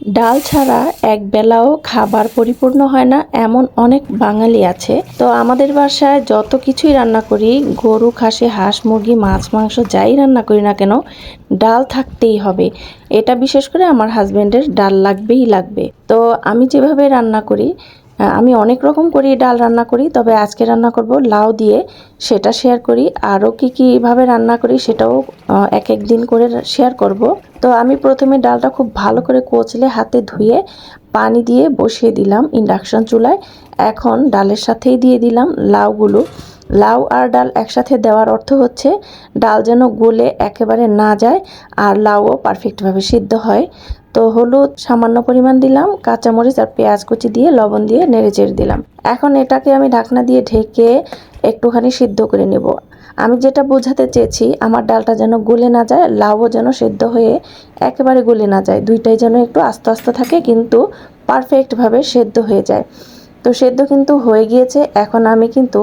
ডাল ছাড়া এক বেলাও খাবার পরিপূর্ণ হয় না, এমন অনেক বাঙালি আছে। তো আমাদের বাসায় যত কিছুই রান্না করি, গরু, খাসি, হাঁস, মুরগি, মাছ, মাংস, যাই রান্না করি না কেন, ডাল থাকতেই হবে। এটা বিশেষ করে আমার হাজব্যান্ডের ডাল লাগবেই লাগবে। তো আমি যেভাবে রান্না করি আমি অনেক রকম করি ডাল রান্না করি, তবে আজকে রান্না করব লাউ দিয়ে, সেটা শেয়ার করি। আরও কী কীভাবে রান্না করি সেটাও এক এক দিন করে শেয়ার করব। তো আমি প্রথমে ডালটা খুব ভালো করে কচলে হাতে ধুয়ে পানি দিয়ে বসিয়ে দিলাম ইন্ডাকশন চুলায়। এখন ডালের সাথেই দিয়ে দিলাম লাউগুলো। লাউ আর ডাল একসাথে দেওয়ার অর্থ হচ্ছে ডাল যেন গলে একেবারে না যায় আর লাউও পারফেক্টভাবে সিদ্ধ হয়। তো হলুদ, সামান্য পরিমাণ দিলাম, কাঁচামরিচ আর পেঁয়াজ কুচি দিয়ে লবণ দিয়ে নেড়ে চেড়ে দিলাম। এখন এটাকে আমি ঢাকনা দিয়ে ঢেকে একটুখানি সিদ্ধ করে নেব। আমি যেটা বোঝাতে চেয়েছি, আমার ডালটা যেন গলে না যায়, লাউও যেন সেদ্ধ হয়ে একেবারে গলে না যায়। দুইটাই যেন একটু আস্তে আস্তে থাকে, কিন্তু পারফেক্টভাবে সেদ্ধ হয়ে যায়। তো সেদ্ধ কিন্তু হয়ে গিয়েছে, এখন আমি কিন্তু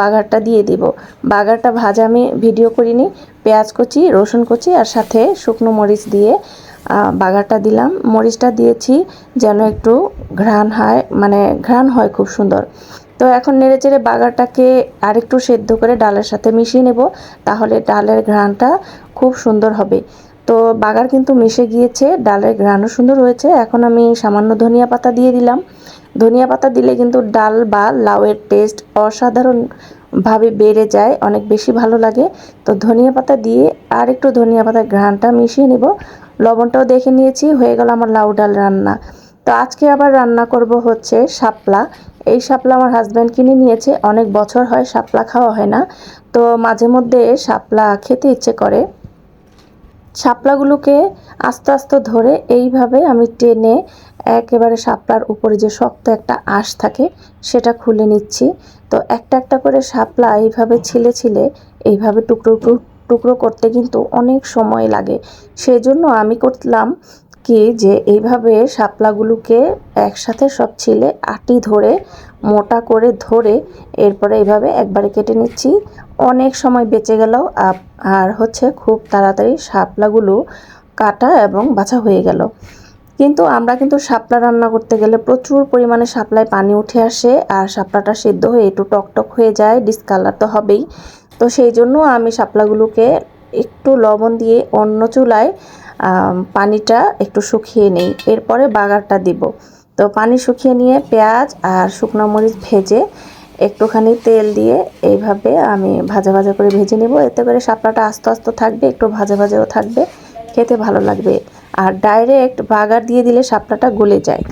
বাগারটা দিয়ে দিব। বাগারটা ভাজা আমি ভিডিও করিনি, পেঁয়াজ কুচি, রসুন কুচি আর সাথে শুকনো মরিচ দিয়ে বাগারটা দিলাম। মরিচটা দিয়েছি যেন একটু ঘ্রাণ হয় মানে ঘ্রাণ হয় খুব সুন্দর। তো এখন নেড়ে চেড়ে বাগারটাকে আরেকটু সেদ্ধ করে ডালের সাথে মিশিয়ে নেব, তাহলে ডালের ঘ্রাণটা খুব সুন্দর হবে। তো বাগার কিন্তু মিশে গিয়েছে, ডালের ঘ্রাণও সুন্দর হয়েছে। এখন আমি সামান্য ধনিয়া পাতা দিয়ে দিলাম। ধনিয়া পাতা দিলে কিন্তু ডাল বা লাউয়ের টেস্ট অসাধারণভাবে বেড়ে যায়, অনেক বেশি ভালো লাগে। তো ধনিয়া পাতা দিয়ে আর একটু ধনিয়া পাতার ঘ্রাণটা মিশিয়ে নেব। লবণটাও দেখে নিয়েছি, হয়ে গেল আমার লাউ ডাল রান্না। তো আজকে আবার রান্না করব হচ্ছে শাপলা। এই শাপলা আমার হাজব্যান্ড কিনে নিয়েছে, অনেক বছর হয় শাপলা খাওয়া হয় না। তো মাঝে মধ্যে শাপলা খেতে ইচ্ছে করে। শাপলাগুলোকে আস্তে আস্তে ধরে এইভাবে আমি টেনে একেবারে শাপলার উপরে যে শক্ত একটা আঁশ থাকে, সেটা খুলে নিচ্ছি। তো একটা একটা করে শাপলা এইভাবে ছিলে ছিলে, এইভাবে টুকরো টুকরো করতে কিন্তু অনেক সময় লাগে। সেই জন্য আমি করলাম কি যে এইভাবে শাপলাগুলোকে একসাথে সব ছিলে, আটি ধরে, মোটা করে ধরে এরপরে এইভাবে একবারে কেটে নিচ্ছি। অনেক সময় বেঁচে গেল আর হচ্ছে খুব তাড়াতাড়ি শাপলাগুলো কাটা এবং বাছা হয়ে গেল। কিন্তু আমরা কিন্তু শাপলা রান্না করতে গেলে প্রচুর পরিমাণে শাপলায় পানি উঠে আসে আর শাপলাটা সেদ্ধ হয়ে একটু টকটক হয়ে যায় ডিসকালার তো হবেই। তো সেই জন্য আমি শাপলাগুলোকে একটু লবণ দিয়ে অন্য চুলায় পানিটা একটু শুকিয়ে নেই। এরপরে বাগারটা দিব। তো পানি শুকিয়ে নিয়ে পেঁয়াজ আর শুকনো মরিচ ভেজে একটুখানি তেল দিয়ে এইভাবে আমি ভাজা ভাজা করে ভেজে নেব। এতে করে শাপলাটা আস্তে আস্তে থাকবে, একটু ভাজা ভাজাও থাকবে, খেতে ভালো লাগবে। আর ডাইরেক্ট বাগার দিয়ে দিলে সাপটাটা গলে যায়।